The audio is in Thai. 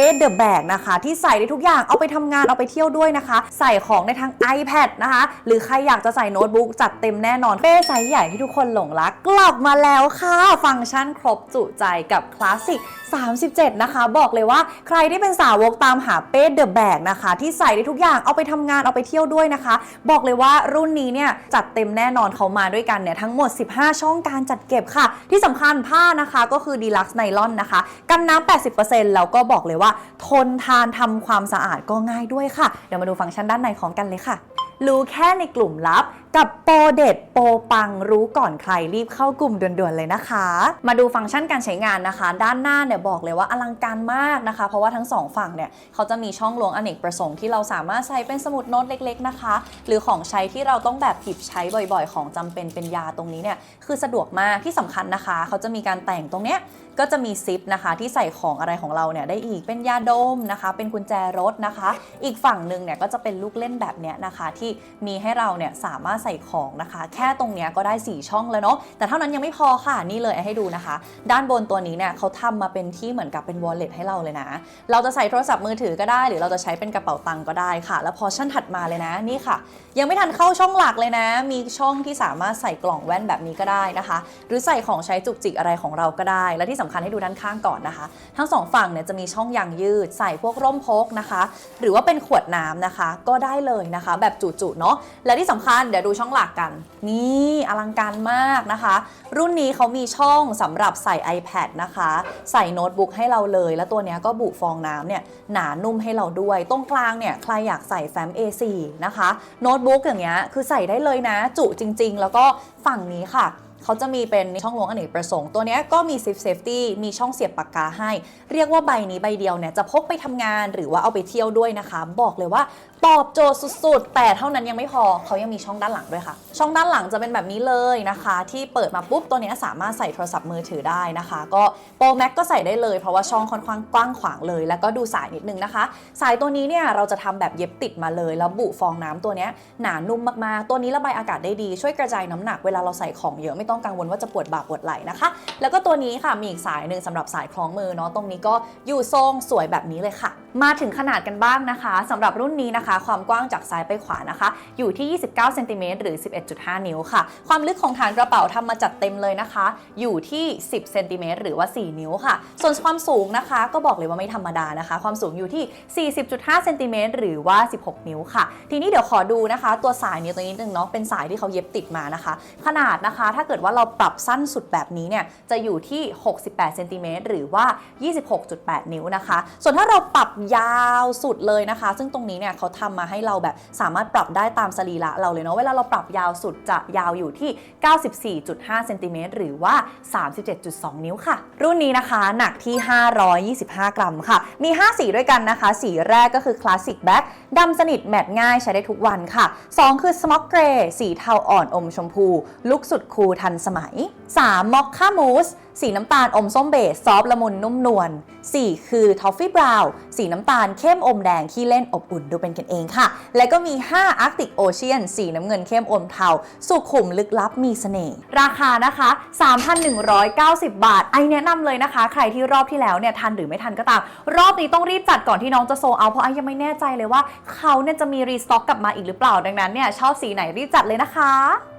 ป้เดอะแบกนะคะ ที่ใส่ได้ทุกอย่างเอาไปทำงานเอาไปเที่ยวด้วยนะคะ ใส่ของในทาง iPad นะคะ หรือใครอยากจะใส่โน้ตบุ๊กจัดเต็มแน่นอน เป้ไซส์ใหญ่ที่ทุกคนหลงรัก กลับมาแล้วค่ะ ฟังก์ชันครบจุใจกับคลาสสิก37 นะคะ บอกเลยว่าใครที่เป็นสาวกตามหาเป้เดอะแบกนะคะ ที่ใส่ได้ทุกอย่างเอาไปทำงานเอาไปเที่ยวด้วยนะคะ บอกเลยว่ารุ่นนี้เนี่ยจัดเต็มแน่นอนเขามาด้วยกันเนี่ยทั้งหมด 15 ช่องการจัดเก็บค่ะ ที่สำคัญผ้านะคะก็คือดีลักซ์ไนลอนนะคะ กันน้ำ80%แล้วก็บอกเลยว่าทนทานทำความสะอาดก็ง่ายด้วยค่ะ เดี๋ยวมาดูฟังก์ชันด้านในของกันเลยค่ะ รู้แค่ในกลุ่มลับ กับโปรเด็ดโปรปังรู้ก่อนใครรีบเข้ากลุ่มด่วนๆเลยนะคะ มาดูฟังก์ชันการใช้งานนะคะ ด้านหน้าเนี่ยบอกเลยว่าอลังการมากนะคะ เพราะว่าทั้งสองฝั่งเนี่ยเขาจะมีช่องลวงอเนกประสงค์ที่เราสามารถใช้เป็นสมุดโน้ตเล็ก ๆนะคะ หรือของใช้ที่เราต้องแบบหยิบใช้บ่อยๆ ของจำเป็นเป็นยาตรงนี้เนี่ยคือสะดวกมากที่สำคัญนะคะ เขาจะมีการแต่งตรงเนี้ยก็จะมีซิปนะคะที่ใส่ของอะไรของเราเนี่ยได้อีกเป็นยาดมนะคะ เป็นกุญแจรถนะคะ อีกฝั่งหนึ่งเนี่ยก็จะเป็นลูกเล่นแบบเนี้ยนะคะที่มีให้เราเนี่ยสามารถใส่ของนะคะ แค่ตรงเนี้ยก็ได้ 4 ช่องแล้วเนาะแต่เท่านั้นยังไม่พอค่ะนี่เลยให้ดูนะคะ ด้านบนตัวนี้เนี่ยเขาทำมาเป็นที่เหมือนกับเป็น wallet ให้เราเลยนะ เราจะใส่โทรศัพท์มือถือก็ได้ หรือเราจะใช้เป็นกระเป๋าตังค์ก็ได้ค่ะ แล้วพอชั่นถัดมาเลยนะนี่ค่ะ ยังไม่ทันเข้าช่องหลักเลยนะ มีช่องที่สามารถใส่กล่องแว่นแบบนี้ก็ได้นะคะ หรือใส่ของใช้จุกจิกอะไรของเราก็ได้ และที่สำคัญให้ดูด้านข้างก่อนนะคะ ทั้งสองฝั่งเนี่ยจะมีช่องยางยืด ใส่พวกร่มพกนะคะ หรือว่าเป็นขวดน้ำนะคะ ก็ได้เลยนะคะ แบบจุๆเนาะและที่สำคัญเดี๋ยวดูช่องหลักกัน นี่อลังการมากนะคะ รุ่นนี้เขามีช่องสำหรับใส่ iPad นะคะ ใส่โน้ตบุ๊กให้เราเลย แล้วตัวนี้ก็บุฟองน้ำเนี่ยหนานุ่มให้เราด้วย ตรงกลางเนี่ยใครอยากใส่แฟ้ม A4 นะคะโน้ตบุ๊กอย่างเงี้ยคือใส่ได้เลยนะจุจริง ๆ แล้วก็ฝั่งนี้ค่ะเขาจะมีเป็นช่องลวงอเนกประสงค์ ตัวนี้ก็มีซิฟเซฟตี้มีช่องเสียบปากกาให้ เรียกว่าใบนี้ใบเดียวเนี่ยจะพกไปทำงานหรือว่าเอาไปเที่ยวด้วยนะคะ บอกเลยว่า ตอบโจทย์สุดๆ แต่เท่านั้นยังไม่พอเขายังมีช่องด้านหลังด้วยค่ะ ช่องด้านหลังจะเป็นแบบนี้เลยนะคะ ที่เปิดมาปุ๊บตัวนี้สามารถใส่โทรศัพท์มือถือได้นะคะ ก็โปรแม็กก็ใส่ได้เลยเพราะว่าช่องค่อนข้างกว้างขวางเลย แล้วก็ดูสายนิดนึงนะคะ สายตัวนี้เนี่ยเราจะทำแบบเย็บติดมาเลยแล้วบุฟองน้ำตัวนี้หนานุ่มมากๆ ตัวนี้ระบายอากาศได้ดีช่วยกระจายน้ำหนักเวลาเราใส่ของเยอะไม่ต้องกังวลว่าจะปวดบ่าปวดไหล่นะคะ แล้วก็ตัวนี้ค่ะมีอีกสายหนึ่งสำหรับสายคล้องมือเนาะตรงนี้ก็อยู่ทรงสวยแบบนี้เลยค่ะ มาถึงขนาดกันบ้างนะคะสำหรับรุ่นนี้นะคะ ความกว้างจากซ้ายไปขวานะคะ อยู่ที่ 29เซนติเมตรหรือ 11.5 นิ้วค่ะ ความลึกของฐานกระเป๋าทำมาจัดเต็มเลยนะคะ อยู่ที่ 10เซนติเมตรหรือว่า 4 นิ้วค่ะ ส่วนความสูงนะคะก็บอกเลยว่าไม่ธรรมดานะคะ ความสูงอยู่ที่ 40.5เซนติเมตรหรือว่า 16 นิ้วค่ะ ทีนี้เดี๋ยวขอดูนะคะ ตัวสายนี้ตัวนี้นึงเนาะเป็นสายที่เขาเย็บติดมานะคะ ขนาดนะคะ ถ้าเกิดว่าเราปรับสั้นสุดแบบนี้เนี่ยจะอยู่ที่ 68เซนติเมตรหรือว่า 26.8 นิ้วนะคะ ส่วนถ้าเราปรับยาวสุดเลยนะคะ ซึ่งตรงนี้เนี่ยเขาทำมาให้เราแบบสามารถปรับได้ตามสรีระเราเลยเนาะเวลาเราปรับยาวสุดจะยาวอยู่ที่ 94.5เซนติเมตรหรือว่า 37.2 นิ้วค่ะ รุ่นนี้นะคะหนักที่ 525 กรัมค่ะ มี 5 สีด้วยกันนะคะ สีแรกก็คือคลาสสิกแบ็คดำสนิทแมทง่ายใช้ได้ทุกวันค่ะ 2 คือสม็อกเกรย์สีเทาอ่อนอมชมพู ลุกสุดคูลทันสมัย 3. มอคค่ามูสสีน้ำตาลอมส้มเบส ซอฟละมุนนุ่มนวล 4 คือทอฟฟี่บราวน์สีน้ำตาลเข้มอมแดงขี้เล่นอบอุ่นดูเป็นกันเองค่ะ และก็มี 5 Arctic Ocean สีน้ำเงินเข้มอมเทา สุขุมลึกลับมีเสน่ห์ราคานะคะ 3,190 บาท ไอแนะนำเลยนะคะ ใครที่รอบที่แล้วเนี่ยทันหรือไม่ทันก็ตาม รอบนี้ต้องรีบจัดก่อนที่น้องจะโซเอาเพราะไอยังไม่แน่ใจเลยว่าเขาเนี่ยจะมีรีสต็อกกลับมาอีกหรือเปล่าดังนั้นเนี่ยชอบสีไหนรีบจัดเลยนะคะ